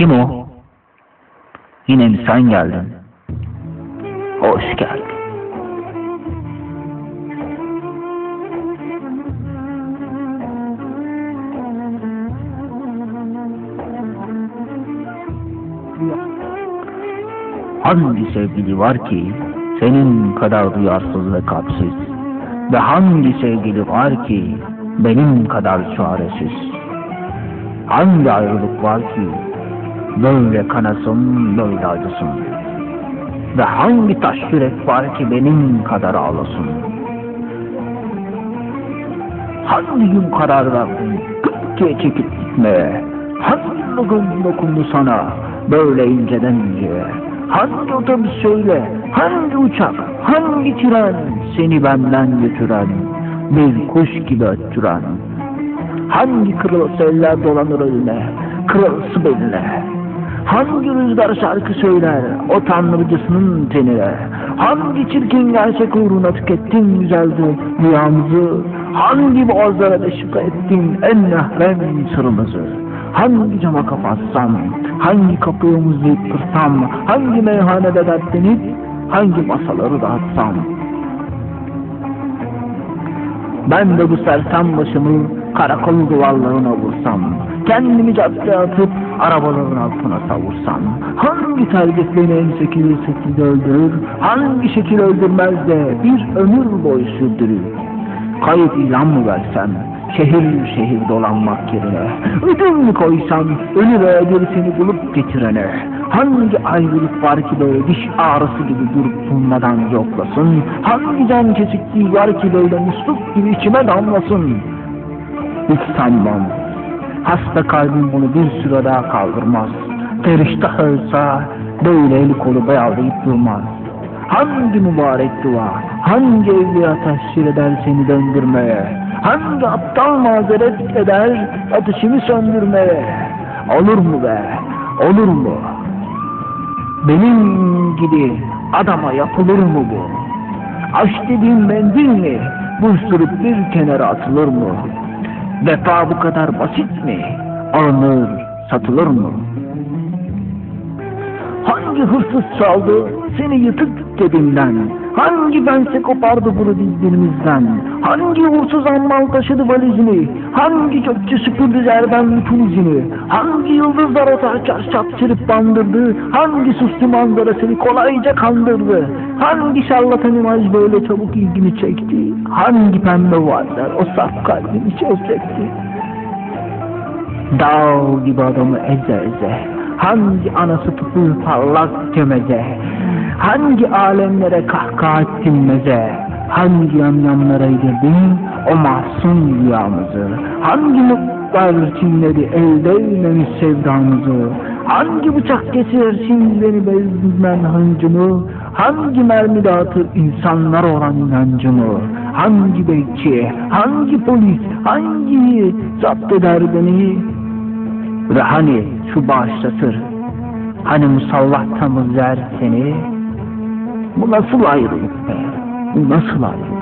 Kim o? Yine mi sen geldin? Hoş geldin. Hangi sevgili var ki senin kadar duyarsız ve kalpsiz? Ve hangi sevgili var ki benim kadar çaresiz? Hangi ayrılık var ki böyle kanasın böyle acısın? Ve hangi taş yürek var ki benim kadar ağlasın? Hangi gün karar verdin Türkiye çekip gitmeye? Hangi bugün dokundu sana böyle inceden inceye? Hangi otobüs söyle, hangi uçak, hangi tren seni benden götüren, bir kuş gibi öttüren? Hangi kırılsa eller dolanır eline, kırılsı beline? Hangi rüzgar şarkı söyler o tanrıcısının tenine? Hangi çirkin gerçek uğruna tükettin güzeldi rüyamızı? Hangi boğazlara deşifre ettin en nehrem sırrımızı? Hangi cama kapatsam, hangi kapıyı omuzlayıp kırsam, hangi meyhanede dertlenip, hangi masaları dağıtsam? Ben de bu sersem başımı karakol duvarlarına vursam, kendimi caddeye atıp arabaların altına savursam, hangi tercih beni en şekilli şekilde öldürür, hangi şekil öldürmez de bir ömür boyu sürdürür? Kayıp ilan mı versem, şehir şehir dolanmak yerine, ödül mü koysam, ölü veya gerisini bulup getirene, hangi ayrılık var ki böyle diş ağrısı gibi durup durmadan yoklasın, hangi can kesikliği var ki böyle musluk gibi içime damlasın, hiç sanmam. Hasta kalbim bunu bir süre daha kaldırmaz. Periştah olsa böyle eli kolu bağlayıp durmaz. Hangi mübarek dua, hangi evliya teşhir eder seni döndürmeye? Hangi aptal mazeret eder ateşimi söndürmeye? Olur mu be, olur mu? Benim gibi adama yapılır mı bu? Aşk dediğin mendil mi? Bu sürüp bir kenara atılır mı? Vefa bu kadar basit mi? Alınır, satılır mı? Hangi hırsız çaldı seni yıtık cebinden? Hangi bense kopardı bunu dizlerimizden? Hangi uğursuz ammal taşıdı valizini? Hangi çöpçü süpürdü zerden bütün izini? Hangi yıldızlar o çarşaf sürüp bandırdı? Hangi suslu manzara seni kolayca kandırdı? Hangi şarlatan imaj böyle çabuk ilgini çekti? Hangi pembe varlar o saf kalbini çözecekti? Dağ gibi adamı eze eze Hangi anası tutuyor parlak gemeze Hangi alemlere kahkaha ettin meze? Hangi yamyamlara yedirdin o masum rüyamızı. Hangi mutlar çinleri elde eylemiş sevdamızı? Hangi bıçak kesersin beni bezdirmen hıncımı Hangi mermi dağıtır insanlar olan inancımı? Hangi bekçi, hangi polis, hangi zapt eder beni? Ve hani şu bağışlatır, hani musallat tamızlar seni, bu nasıl be, bu nasıl ayrılık?